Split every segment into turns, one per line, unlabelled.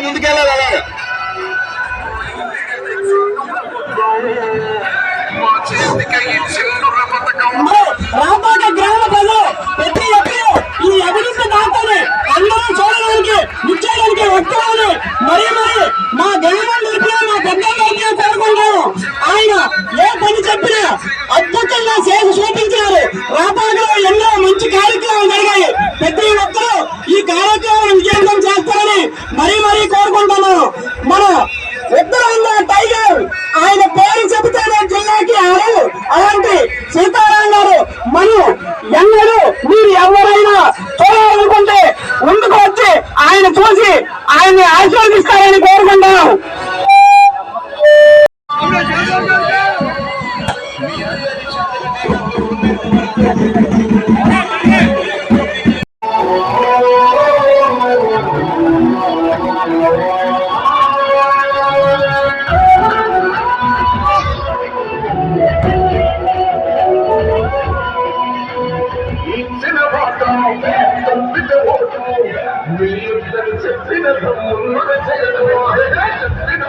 ముందుకెళ్ళాలి అలాగా
రాపాక గ్రామ ప్రజలు ప్రతి ఈ అభివృద్ధి దాతని అందరూ చూడడానికి నిశ్చయానికి వస్తున్నామని మరీ మరి మా గ్రామం మా కోరుకుంటాము ఆయన ఏ పని చెప్పినా అద్భుతంగా చేసి చూపించారు. రాపాకలో ఎన్నో మంచి కార్యక్రమాలు జరిగాయి. ప్రతి ఒక్కరూ ఈ కార్యక్రమం విజయవంతం చేస్తారని మరీ మరీ కోరుకుంటున్నాను మన ఉత్తరాంధ్ర టైగర్ ఆయన పేరు చెబితేనే జిల్లాకి ఆరు. అలాంటి సీతారాం గారు మనం
ఎన్న يقدر يشفينا ضمننا سيد واحد يشفينا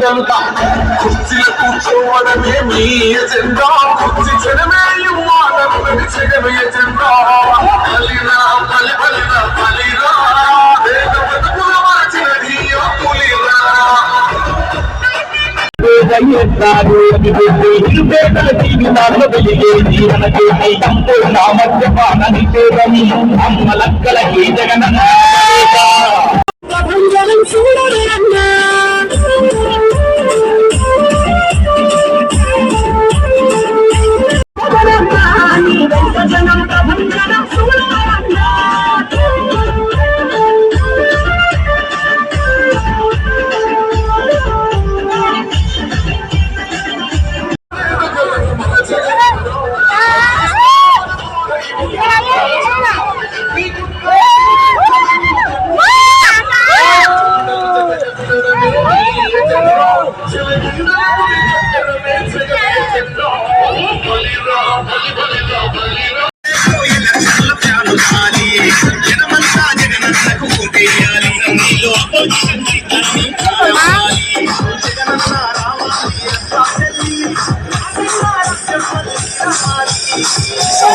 జగను కుర్చీలో కూర్చోవడమే మీ ఎజెండా. కుర్చీ చెడమే ఇవ్వాలని నడిచగను ఎజెండా. బలిరా బలి బలిరా బలిరా
చూడరే అన్నా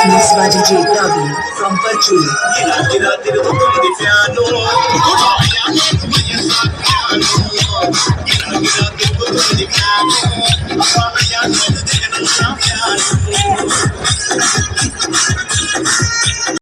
Misbaji J. Ravi from
Parchuli.